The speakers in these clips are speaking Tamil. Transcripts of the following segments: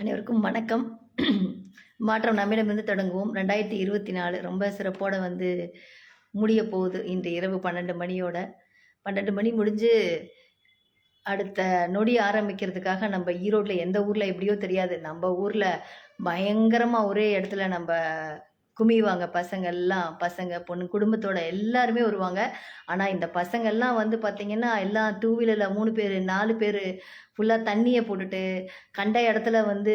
அனைவருக்கும் வணக்கம். மாற்றம் நம்மிடமிருந்து தொடங்குவோம். ரெண்டாயிரத்தி இருபத்தி நாலு ரொம்ப சிறப்போடு வந்து முடிய போகுது. இன்று இரவு பன்னெண்டு மணியோட. பன்னெண்டு மணி முடிஞ்சு அடுத்த நொடி ஆரம்பிக்கிறதுக்காக நம்ம ஈரோட்டில் எந்த ஊரில் எப்படியோ தெரியாது. நம்ம ஊரில் பயங்கரமாக ஒரே இடத்துல நம்ம குமிவாங்க பசங்கள்லாம் பசங்க பொண்ணு குடும்பத்தோட எல்லாருமே வருவாங்க. ஆனால் இந்த பசங்கள்லாம் வந்து பார்த்திங்கன்னா எல்லாம் டூ வீலரில் மூணு பேர் நாலு பேர் ஃபுல்லாக தண்ணியை போட்டுட்டு கண்ட இடத்துல வந்து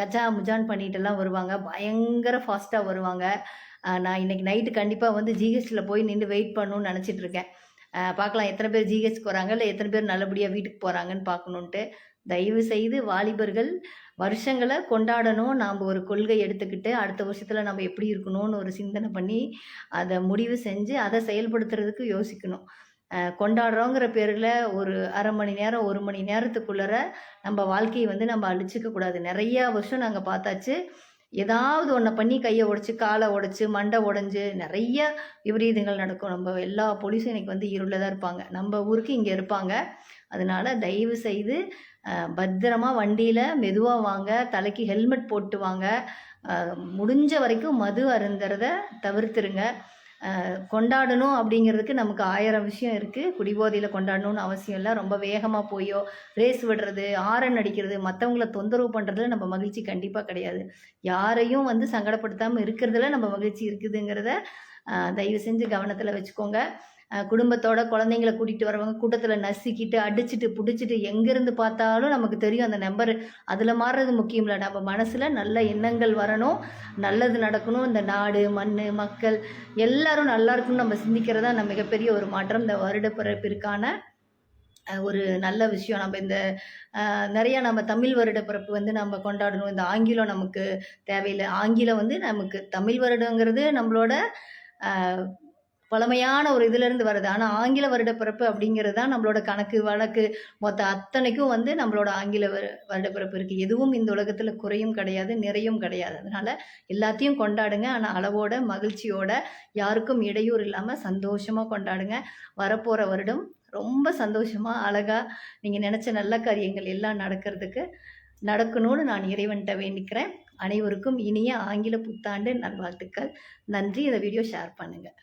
கச்சா முஜான் பண்ணிகிட்டுலாம் வருவாங்க. பயங்கர ஃபாஸ்ட்டாக வருவாங்க. நான் இன்னைக்கு நைட்டு கண்டிப்பாக வந்து ஜிஹெச்சில் போய் நின்று வெயிட் பண்ணணும்னு நினச்சிட்ருக்கேன் பார்க்கலாம் எத்தனை பேர் ஜிஹெச்க்கு வராங்க இல்லை எத்தனை பேர் நல்லபடியாக வீட்டுக்கு போகிறாங்கன்னு பார்க்கணுன்ட்டு தயவு செய்து வாலிபர்கள் வருஷங்களை கொண்டாடணும். நாம் ஒரு கொள்கை எடுத்துக்கிட்டு அடுத்த வருஷத்தில் நம்ம எப்படி இருக்கணும்னு ஒரு சிந்தனை பண்ணி அதை முடிவு செஞ்சு அதை செயல்படுத்துறதுக்கு யோசிக்கணும். கொண்டாடுறோங்கிற பேரில் ஒரு அரை மணி நேரம் ஒரு மணி நேரத்துக்குள்ளர நம்ம வாழ்க்கையை வந்து நம்ம அழிச்சிக்க கூடாது நிறைய வருஷம் நாங்கள் பார்த்தாச்சு. ஏதாவது ஒன்றை பண்ணி கையை உடச்சி காலை உடச்சி மண்டை உடைஞ்சு நிறைய விபரீதங்கள் நடக்கும். நம்ம எல்லா போலீஸும் இன்றைக்கி வந்து இருளில் தான் இருப்பாங்க. நம்ம ஊருக்கு இங்கே இருப்பாங்க. அதனால தயவு செய்து பத்திரமாக பத்திரமா வண்டியில் மெதுவாக வாங்க தலைக்கு ஹெல்மெட் போட்டு வாங்க. முடிஞ்ச வரைக்கும் மது அருந்துறத தவிர்த்துருங்க. கொண்டாடணும் அப்படிங்கிறதுக்கு நமக்கு ஆயிரம் விஷயம் இருக்குது குடிபோதையில் கொண்டாடணும்னு அவசியம் இல்லை. ரொம்ப வேகமாக போயோ ரேஸ் விடுறது ஆரன் அடிக்கிறது மற்றவங்கள தொந்தரவு பண்ணுறதுல நம்ம மகிழ்ச்சி கண்டிப்பாக கிடையாது. யாரையும் வந்து சங்கடப்படுத்தாமல் இருக்கிறதுல நம்ம மகிழ்ச்சி இருக்குதுங்கிறத தயவு செஞ்சு கவனத்தில் வச்சுக்கோங்க. குடும்பத்தோட குழந்தைங்கள கூட்டிகிட்டு வரவங்க கூட்டத்தில் நசுக்கிட்டு அடிச்சிட்டு பிடிச்சிட்டு எங்கேருந்து பார்த்தாலும் நமக்கு தெரியும் அந்த நம்பர் அதில் மாறுறது முக்கியம் இல்லை நம்ம மனசில் நல்ல எண்ணங்கள் வரணும். நல்லது நடக்கணும். இந்த நாடு மண் மக்கள் எல்லாரும் நல்லா இருக்கணும்னு நம்ம சிந்திக்கிறதா நம்ம மிகப்பெரிய ஒரு மாற்றம் இந்த வருட பிறப்பிற்கான ஒரு நல்ல விஷயம். நம்ம இந்த நிறையா நம்ம தமிழ் வருட பிறப்பு வந்து நம்ம கொண்டாடணும். இந்த ஆங்கிலம் நமக்கு தேவையில்லை. ஆங்கிலம் வந்து நமக்கு தமிழ் வருடங்கிறது நம்மளோட பழமையான ஒரு இதுலேருந்து வருது. ஆனால் ஆங்கில வருட பிறப்பு அப்படிங்கிறது தான் நம்மளோட கணக்கு வழக்கு. மொத்த அத்தனைக்கும் வந்து நம்மளோட ஆங்கில வரு வருட பிறப்பு இருக்குது எதுவும் இந்த உலகத்தில் குறையும் கிடையாது நிறையும் கிடையாது. அதனால் எல்லாத்தையும் கொண்டாடுங்க. ஆனால் அளவோட மகிழ்ச்சியோட யாருக்கும் இடையூறு இல்லாமல் சந்தோஷமாக கொண்டாடுங்க. வரப்போகிற வருடம் ரொம்ப சந்தோஷமாக அழகாக நீங்கள் நினச்ச நல்ல காரியங்கள் எல்லாம் நடக்கிறதுக்கு நடக்கணும்னு நான் இறைவன்கிட்ட வேண்டிக்கிறேன். அனைவருக்கும் இனிய ஆங்கில புத்தாண்டு நல்வாழ்த்துக்கள். நன்றி. இந்த வீடியோ ஷேர் பண்ணுங்கள்